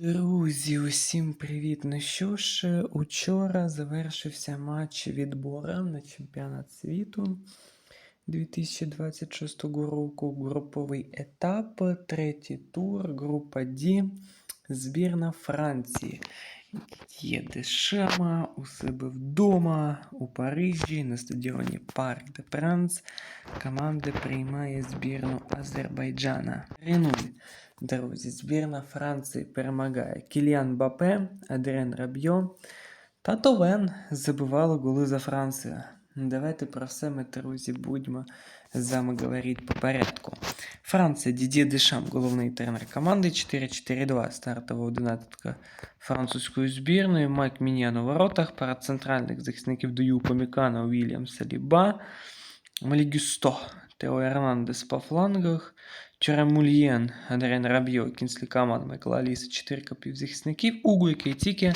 Друзі, усім привіт! Ну що ж, учора завершився матч відбора на чемпіонат світу 2026 року. Груповий етап, третій тур, група D, збірна Франції. Є дешема у себе вдома у Парижі на стадіоні Парк де Пранс. Команда приймає збірну Азербайджана. 3-0. Друзі, збірна Франції перемагає Кіліан Бапе, Адрен Рабьо та Товен забивали голи за Францію. Давайте про все ми, друзі, будемо з вами говорити по порядку. Франція, Дідє Дешам, головний тренер команди, 4-4-2, стартова одинадцятка французької збірної, Майк Мінян у воротах, парад центральних захисників Дою Помікана, Уільям Саліба, Малігюсто, Тео Ернандес по флангах, Чарамульєн, Адрен Рабьо, Кінслі Каман, Майкл Аліса, чотирка півзахисників, Угу і Кейтіке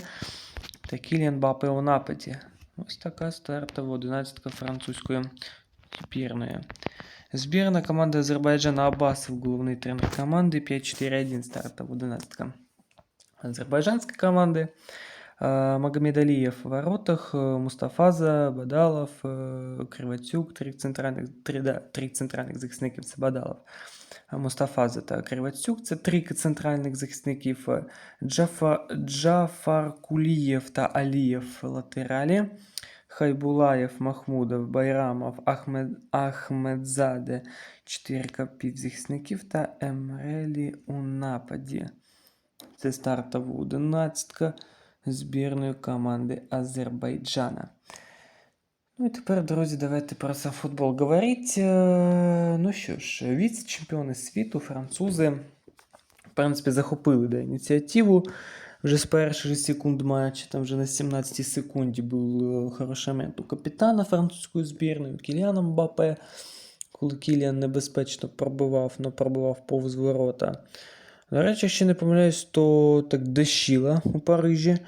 та Кіліан Бапе у нападі. Ось така стартова одинадцятка французької збірної. Збірна команда Азербайджана Абасов, головний тренер команди, 5-4-1 стартова одинадцятка. Азербайджанской команды. А, Магомед Алиев в воротах, э, Мустафаза, Бадалов, э, Криватюк, три центральних, три, да, три центральних захисників це Бадалов. Мустафаза та Криватюк це три центральних захисників е, Джафа, Джафар Кулієв та Алієв латералі. Хайбулаєв, Махмудов, Байрамов, Ахмед, Ахмедзаде, чотирка півзахисників та Емрелі у нападі. Це стартова одинадцятка збірної команди Азербайджана. Ну і тепер, друзі, давайте про сам футбол говорити. Е, Ну що ж, віце-чемпіони світу, французи, в принципі, захопили да, ініціативу. Вже з перших секунд матча, там вже на 17 секунді був хороший момент у капітана французької збірної, у Кіліана Мбапе, коли Кіліан небезпечно пробивав, но пробивав повз ворота. До речі, ще не помиляюсь, то так дещила у Парижі.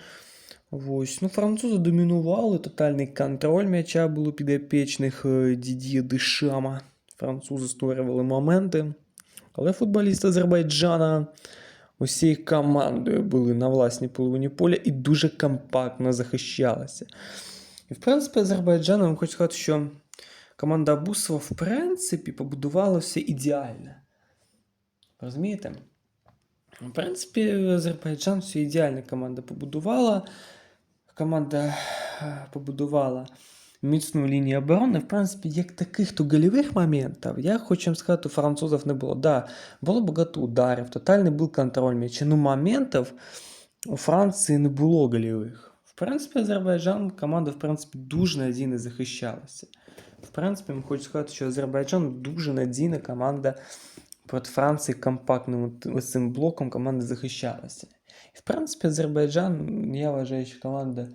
Ось. Ну, французи домінували, тотальний контроль м'яча було підопічних е, Дід'є Дешама. Французи створювали моменти. Але футболісти Азербайджана усією командою були на власній половині поля і дуже компактно захищалися. І в принципі, Азербайджан, я вам хочу сказати, що команда Абусова, в принципі, побудувала все ідеально. Розумієте? В принципі, Азербайджан все ідеально команда побудувала. Команда е, побудувала міцну лінію оборони. В принципі, як таких то гольових моментів, я хочу вам сказати, у французів не було. Да, було багато ударів, тотальний був контроль м'яча. Ну, моментів у Франції не було гольових. В принципі, Азербайджан, команда, в принципі, дуже надійно захищалася. В принципі, я хочу сказати, що Азербайджан дуже надійна команда проти Франції компактним цим блоком команда захищалася. В принципі, Азербайджан, я вважаю, що команда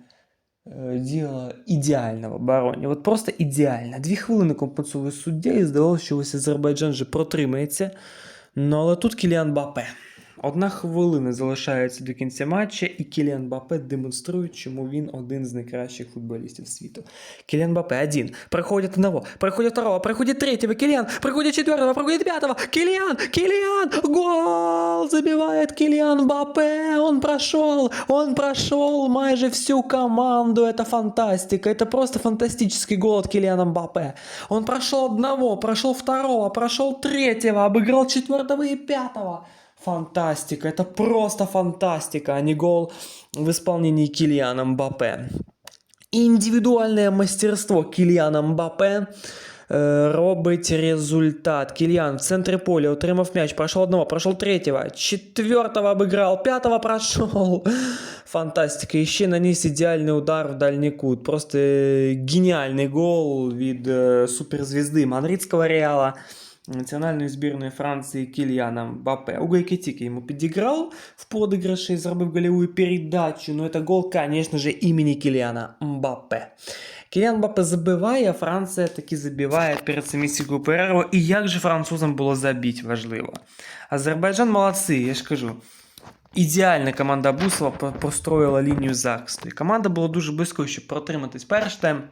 е, діяла ідеально в обороні. От просто ідеально. Дві хвилини компенсує суддя, і здавалося, що ось Азербайджан вже протримається. Але тут Кіліан Бапе. Одна хвилина залишається до кінця матча, і Кіліан Бапе демонструє, чому він один з найкращих футболістів світу. Кіліан Бапе один. Проходит одного, проходит второго, проходит третьего, Килиан, проходит четвертого, проходит пятого, Килиан, Килиан, гол! Забивает Килиан Бапе, он прошел, он прошел майже всю команду, это фантастика, это просто фантастический гол от Килиана Бапе. Он прошел одного, прошел второго, прошел третьего, обыграл четвертого и пятого. Фантастика, это просто фантастика, а не гол в исполнении Килиана Мбаппе. Індивідуальне мастерство Кіліана Мбапе е, робить результат. Кіліан в центрі поля отримав м'яч, пройшов одного, пройшов третього, четвертого обыграл, п'ятого пройшов. Фантастика. І ще наніс ідеальний удар в дальній кут. Просто е, геніальний гол від е, суперзвізди Мадридського Реала. Національної збірної Франції Кільяна Мбапе. Уго Екітіки йому підіграв в подиграші, зробив голевую передачу. Ну, це гол, конечно же, імені Кіліана Мбапе. Кіліан Мбапе забиває, а Франція таки забиває перед самісінькою перервою. І як же французам було забити, важливо. Азербайджан молодці, я ж кажу. Ідеальна команда Бусова про- простроїла лінію захисту. І команда була дуже близькою, щоб протриматись перший тайм.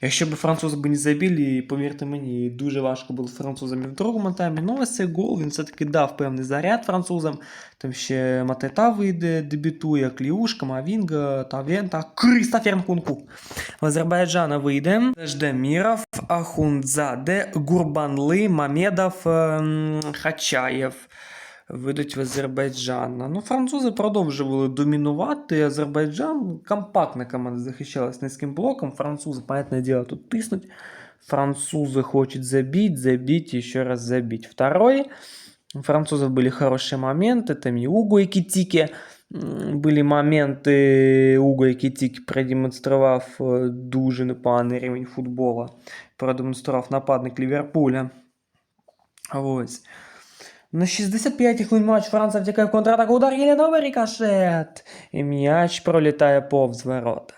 Якщо б французи б не забили, повірте мені, дуже важко було французам і в другому таймі. Ну, ось цей гол він все-таки дав певний заряд французам. Там ще Матета вийде, дебютує, Кліушка, Мавінга, Тавен та Крістофер Нкунку. В Азербайджана вийде Ждеміров, Ахундзаде, Гурбанли, Мамедов, ем, Хачаєв. Вийдуть в Азербайджан. Ну, французи продовжували домінувати. Азербайджан компактна команда захищалась низьким блоком. Французи, понятное дело, тут тиснуть. Французы хочет забить, забить, еще раз забить. Второй. У французов были хорошие моменты. Там и Уго и Китики. М, Были моменты Уго і Кітік продемонстрував е, дуже непоганий рівень футбола. Продемонстрував нападник Ліверпуля. Ось. На 65-й хвилин матч Франція втікає в контратаку, удар Єленовий рикошет. І м'яч пролітає повз ворота.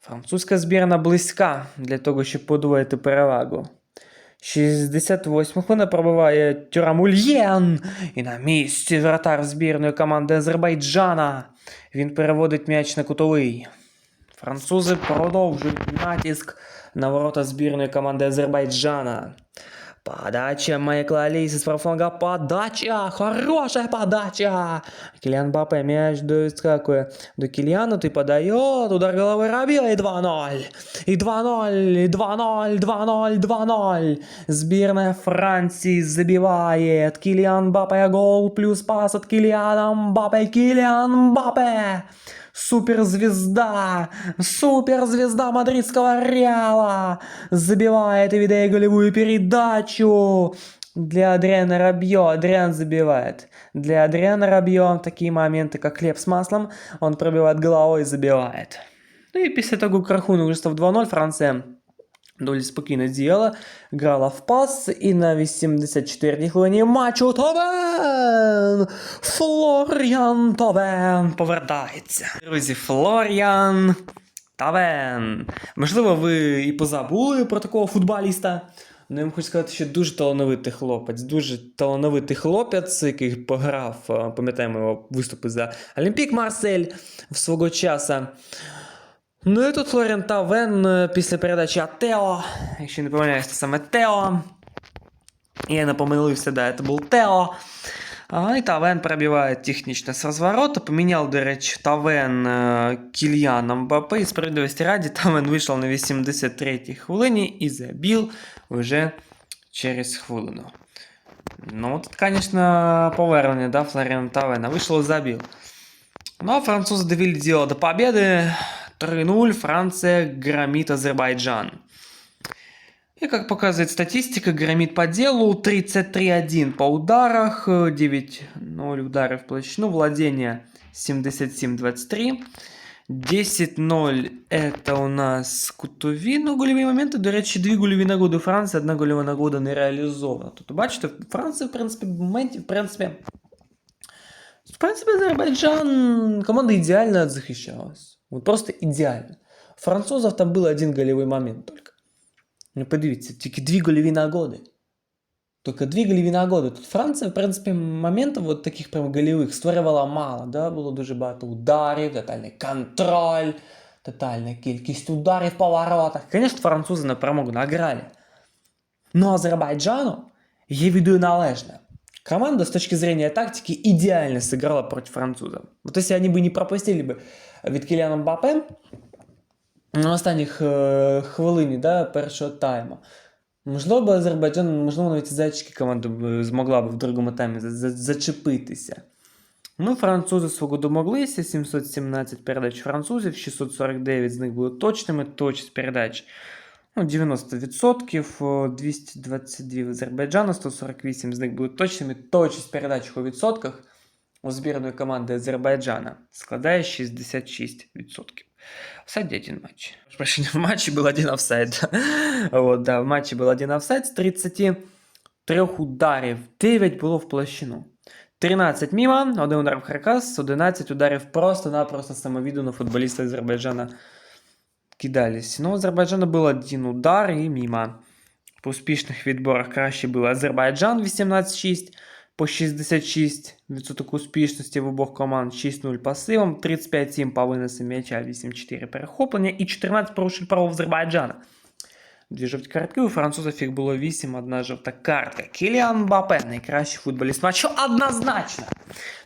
Французька збірна близька для того, щоб подвоїти перевагу. 68 хвилина пробиває Тюрам Ульєн. І на місці вратар збірної команди Азербайджана. Він переводить м'яч на кутовий. Французи продовжують натиск на ворота збірної команди Азербайджана. Подача Майкла Алиси с правого Подача! Хорошая подача! Килиан Бапе мяч доскакивает до Килиана, ты подает, удар головой Рабила и 2-0. И 2-0, и 2-0, 2-0, 2-0. Сборная Франции забивает. Килиан Бапе гол плюс пас от Килиана Мбаппе. Килиан Бапе! Суперзвезда! Суперзвезда мадридского Реала! Забивает и видая голевую передачу! Для Адриана Рабьо. Адриан забивает. Для Адриана Рабьо такие моменты, как хлеб с маслом, он пробивает головой и забивает. Ну і після того, як рахунок вже став 2-0, Франція доволі спокійно діяла, грала в пас, і на 84-й хвилині матчу Товен! Флоріан Товен повертається. Друзі, Флоріан Тавен. Можливо, ви і позабули про такого футболіста. Ну, я вам хочу сказати, що дуже талановитий хлопець, дуже талановитий хлопець, який пограв, е, пам'ятаємо його виступи за Олімпік Марсель в свого часу. Ну і тут Флоріан Тавен е, після передачі от Тео, якщо не помиляюсь, це саме Тео. Я не помилився, да, це був Тео. А, і Тавен пробиває технічно з розворота. Поміняв, до речі, Тавен е, Кільяна Мбаппе. І справедливості раді Тавен вийшов на 83-й хвилині і забив вже через хвилину. Ну, тут, конечно, повернення, да, Флоріана Тавена. Вийшло і забив. Ну, а французы довели дело до победы. 3-0. Франция громит Азербайджан. И как показывает статистика, громит по делу 33-1 по ударах, э, 9-0 ударов в площину, владение 77-23. 10-0 это у нас кутові. Ну, гольові моменти, до речі, дві гольові нагоди Франції, одна гольова нагода не реалізована. Тобто, бачите, Франція, в принципі, в моменті, в принципі, в принципі, Азербайджан, команда идеально захищалась. Вот просто идеально. У французов там был один голевой момент только. Ну, подивіться, тільки дві гольові нагоди. Тільки дві гольові нагоди. Тут Франція, в принципі, моментів от таких прям гольових створювала мало. Да? Було дуже багато ударів, тотальний контроль, тотальна кількість ударів по воротах. Звісно, французи на перемогу награли. Но Азербайджану я веду належно. Команда с точки зрения тактики идеально сыграла против французов. Вот если они бы не пропустили бы від Кіліана Мбаппе на останніх е, хвилині да, першого тайму, можливо, б Азербайджан, можливо, навіть і зайчики команда б змогла б в другому таймі за- за- зачепитися. Ну, французи свого домоглися, 717 передач французів, 649 з них були точними, точність передач ну, 90%, 222 в Азербайджану, 148 з них були точними, точність передач у відсотках у збірної команди Азербайджана складає 66%. Офсайд один матч. Прошу в матче был один офсайд. вот, да, в матче был один офсайд з 33 ударів, 9 було в площину. 13 мимо, один удар в каркас, 11 ударів просто-напросто самовіддано футболіста Азербайджана кидались. Но у Азербайджана был один удар и мимо. По успішних відборах краще був Азербайджан 18-6, по 66% успішності в обох команд 6-0 пасивом, 35-7 по виносам м'яча, 8-4 перехоплення і 14 порушень правил Азербайджана. Дві жовті картки, у французів їх було 8, одна жовта картка. Кіліан Мбаппе, найкращий футболіст матчу однозначно.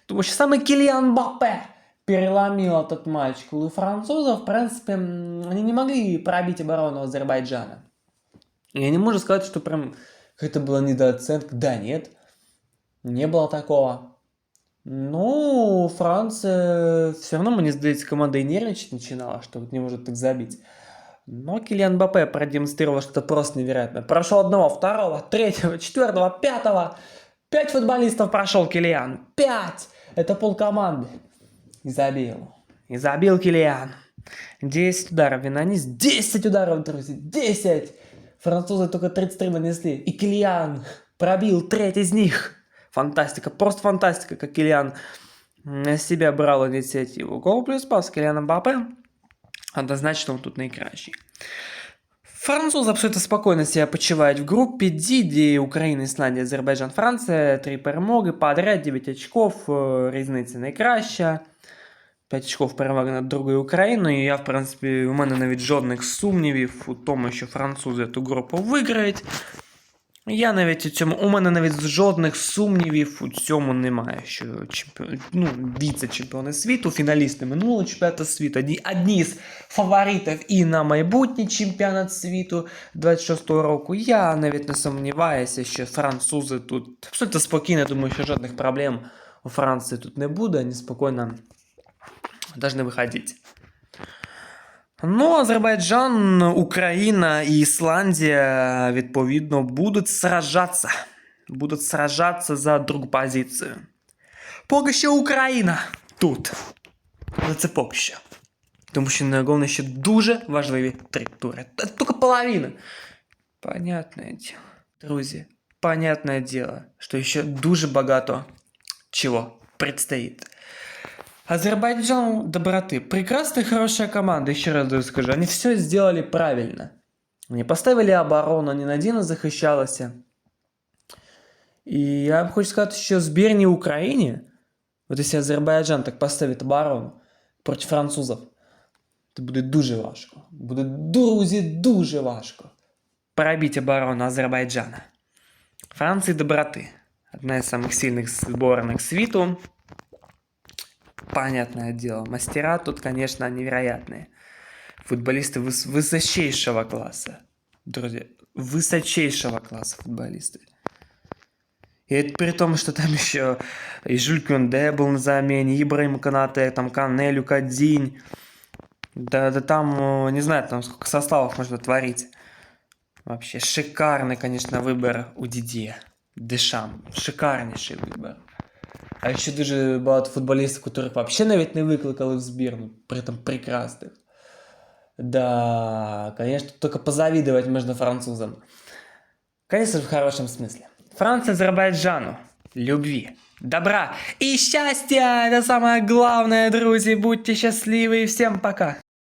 Тому що саме Кіліан Мбаппе переломил этот матч. У французов, в принципе, они не могли пробить оборону Азербайджана. Я не могу сказать, что прям какая-то была недооценка. Да, нет. Не было такого. Ну, Франция все равно, мне здається, команда и нервничать начинала, что вот не может так забить. Но Килиан Мбаппе продемонстрировал что-то просто невероятное. Прошел одного, второго, третьего, четвертого, пятого. Пять футболистов прошел Килиан. Пять! Это пол команды. И забил. И забил Килиан. 10 ударов и нанес. 10 ударов, друзья. 10! Французы только 33 нанесли. И Килиан пробил треть из них. Фантастика, просто фантастика, как Килиан на себя брал инициативу. Гол плюс пас Килиана Мбаппе. Однозначно он тут найкращий. Французы абсолютно спокойно себя почивають в группе D, де Україна, Ісландія, Азербайджан, Франція. Три перемоги подряд, 9 очков, е, різниця найкраща. 5 очков переваги над другою Україною. Я, в принципі, у мене навіть жодних сумнівів у тому, що французи ту групу виграють. Я навіть у цьому, у мене навіть жодних сумнівів у цьому немає, що чемпіон, ну, віце-чемпіони світу, фіналісти минулого чемпіонату світу, одні, одні з фаворитів і на майбутній чемпіонат світу 26-го року. Я навіть не сумніваюся, що французи тут абсолютно спокійно, думаю, що жодних проблем у Франції тут не буде, вони спокійно повинні виходити. Ну, Азербайджан, Україна і Ісландія, відповідно, будуть сражатися. Будуть сражатися за другу позицію. Поки що Україна тут. Але це поки що. Тому що на головне ще дуже важливі три тури. Це тільки половина. Понятне діло. Друзі, понятне діло, що ще дуже багато чого предстоїть. Азербайджан доброты. Прекрасная, хорошая команда, еще раз даже скажу. Они все сделали правильно. Они поставили оборону, они надійно захищалися. І я б хочу сказати, що збірній Україні, от якщо Азербайджан так поставить оборону проти французів, то буде дуже важко. Буде, друзі, дуже важко. Пробити оборону Азербайджана. Франції доброти. Одна из самых сильных сборных світу. Понятное дело, мастера тут, конечно, невероятные. Футболисты выс- высочайшего класса. Друзья, высочайшего класса футболисты. И это при том, что там еще и Жюль Кюнде был на замене, Ибраим Канате, там Канелю, Кадзинь. Да, да там, э, не знаю, там сколько составов можно творить. Вообще шикарный, конечно, выбор у Дидье. Дешам. Шикарнейший вибір. А ще дуже багато футболістів, яких взагалі навіть не викликали в збірну, при этом прекрасних. Да, конечно, только позавидовать можно французам. Конечно же, в хорошем смысле. Франция Азербайджану. Любви. Добра и счастья! Это самое главное, друзья. Будьте счастливы и всем пока.